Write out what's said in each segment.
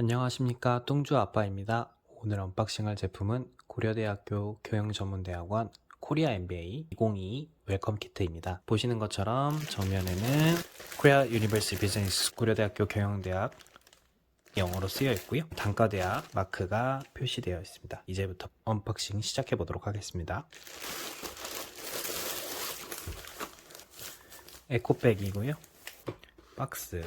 안녕하십니까 뚱주 아빠입니다. 오늘 언박싱할 제품은 고려대학교 교영전문대학원 코리아 MBA 2022 웰컴 키트입니다. 보시는 것처럼 정면에는 코리아 유니버시티 비즈니스 고려대학교 경영대학 영어로 쓰여 있고요. 단과대학 마크가 표시되어 있습니다. 이제부터 언박싱 시작해 보도록 하겠습니다. 에코백이고요. 박스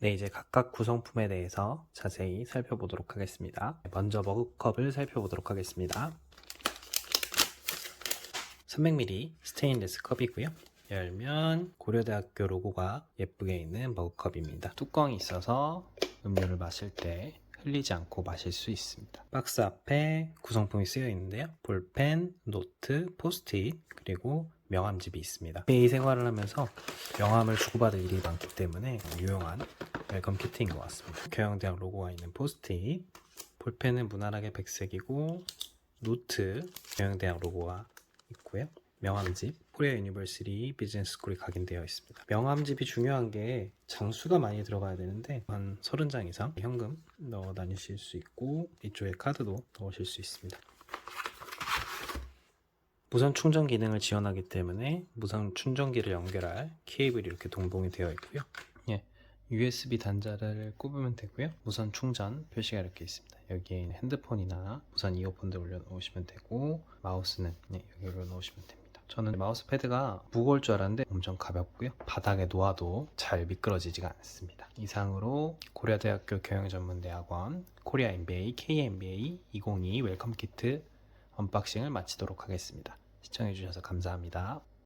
네, 이제 각각 구성품에 대해서 자세히 살펴보도록 하겠습니다. 먼저 머그컵을 살펴보도록 하겠습니다. 300ml 스테인리스 컵이고요. 열면 고려대학교 로고가 예쁘게 있는 머그컵입니다. 뚜껑이 있어서 음료를 마실 때 흘리지 않고 마실 수 있습니다. 박스 앞에 구성품이 쓰여 있는데요. 볼펜, 노트, 포스트잇, 그리고 명함집이 있습니다. 매일 생활을 하면서 명함을 주고받을 일이 많기 때문에 유용한 웰컴 키트인 것 같습니다. 교양대학 로고가 있는 포스트잇, 볼펜은 무난하게 백색이고 노트 교양대학 로고가 있고요. 명함집 코리아 유니버시티 비즈니스 스쿨이 각인되어 있습니다. 명함집이 중요한 게 장수가 많이 들어가야 되는데 한 30장 이상 현금 넣어 다니실 수 있고 이쪽에 카드도 넣으실 수 있습니다. 무선 충전 기능을 지원하기 때문에 무선 충전기를 연결할 케이블이 이렇게 동봉이 되어 있고요. 예, USB 단자를 꼽으면 되고요. 무선 충전 표시가 이렇게 있습니다. 여기에 핸드폰이나 무선 이어폰들 올려놓으시면 되고 마우스는 네, 여기로 넣으시면 됩니다. 저는 마우스 패드가 무거울 줄 알았는데 엄청 가볍고요. 바닥에 놓아도 잘 미끄러지지가 않습니다. 이상으로 고려대학교 경영전문대학원 코리아 MBA, KMBA 2022 웰컴 키트 언박싱을 마치도록 하겠습니다. 시청해주셔서 감사합니다.